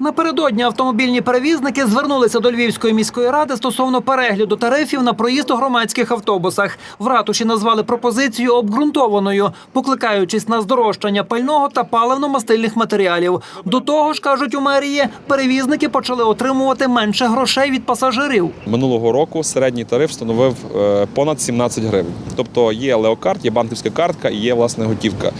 Напередодні автомобільні перевізники звернулися до Львівської міської ради стосовно перегляду тарифів на проїзд у громадських автобусах. В ратуші назвали пропозицію обґрунтованою, покликаючись на здорожчання пального та паливно-мастильних матеріалів. До того ж, кажуть у мерії, перевізники почали отримувати менше грошей від пасажирів. Минулого року середній тариф становив е, понад 17 гривень. Тобто є леокарт, є банківська картка і є власне готівка.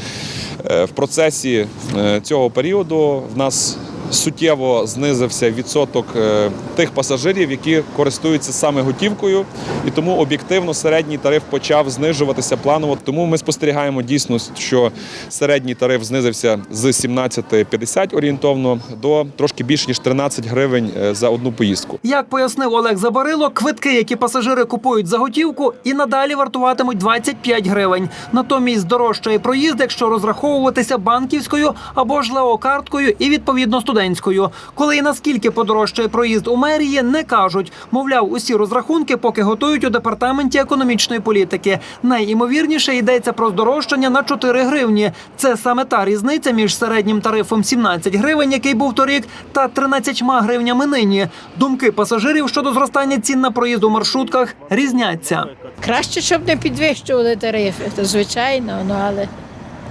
Е, В процесі е, цього періоду в нас суттєво знизився відсоток е, тих пасажирів, які користуються саме готівкою, і тому об'єктивно середній тариф почав знижуватися планово. Тому ми спостерігаємо дійсно, що середній тариф знизився з 17,50 орієнтовно до трошки більше ніж 13 гривень е, за одну поїздку. Як пояснив Олег Забарило, квитки, які пасажири купують за готівку, і надалі вартуватимуть 25 гривень. Натомість здорожчає проїзд, якщо розраховуватися банківською або ж леокарткою і відповідно студентською. Коли і наскільки подорожчає проїзд у мерії, не кажуть. Мовляв, усі розрахунки поки готують у департаменті економічної політики. Найімовірніше йдеться про здорожчання на 4 гривні. Це саме та різниця між середнім тарифом 17 гривень, який був торік, та 13 гривнями нині. Думки пасажирів щодо зростання цін на проїзд у маршрутках різняться. Краще, щоб не підвищували тарифи, то звичайно, ну але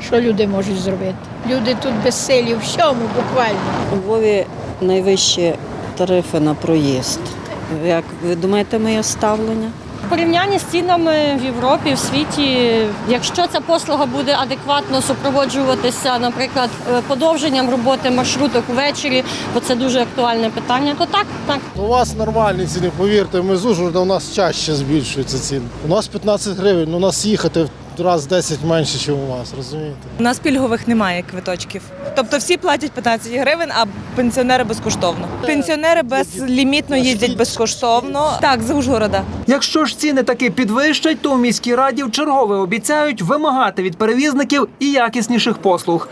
що люди можуть зробити? Люди тут безсилі в всьому буквально. У Львові найвищі тарифи на проїзд. Як ви думаєте, моє ставлення? В порівнянні з цінами в Європі, в світі, якщо ця послуга буде адекватно супроводжуватися, наприклад, е, подовженням роботи маршруток ввечері, бо це дуже актуальне питання, то так, так. У вас нормальні ціни, повірте, ми з Ужгорода, у нас чаще збільшуються ціни. У нас 15 гривень, у нас їхати раз 10 менше, ніж у вас, розумієте? У нас пільгових немає квиточків. Тобто всі платять 15 гривень, а пенсіонери безкоштовно. Пенсіонери безлімітно їздять безкоштовно. Так, з Ужгорода. Якщо ж ціни таки підвищать, то у міській раді в чергове обіцяють вимагати від перевізників і якісніших послуг.